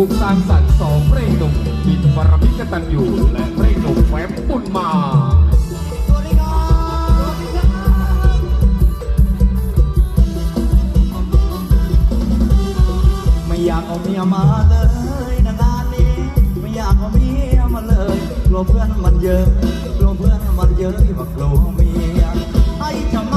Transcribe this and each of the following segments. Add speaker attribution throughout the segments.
Speaker 1: ภูมิสร้างสรรค์สองเร่งหนุ่มอินบารมิกตันอยู่และเร่งหนุ่มแฝงปุ่นมา
Speaker 2: ไม่อยากเอาเมียมาเลยนานนี้ไม่อยากเอาเมียมาเลยกลัวเพื่อนมันเยอะกลัวเพื่อนมันเยอะมาก
Speaker 3: ลัวเมียไอ้ทำ
Speaker 2: ไม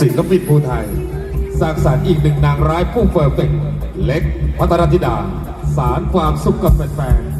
Speaker 4: ศิลปินภูไทย สร้า
Speaker 5: งส
Speaker 1: รรค์อีกหนึ่งนางร้ายผู้เฟอร์เฟกเล็กพัทรธิดา สารความสุขกับแฟนๆ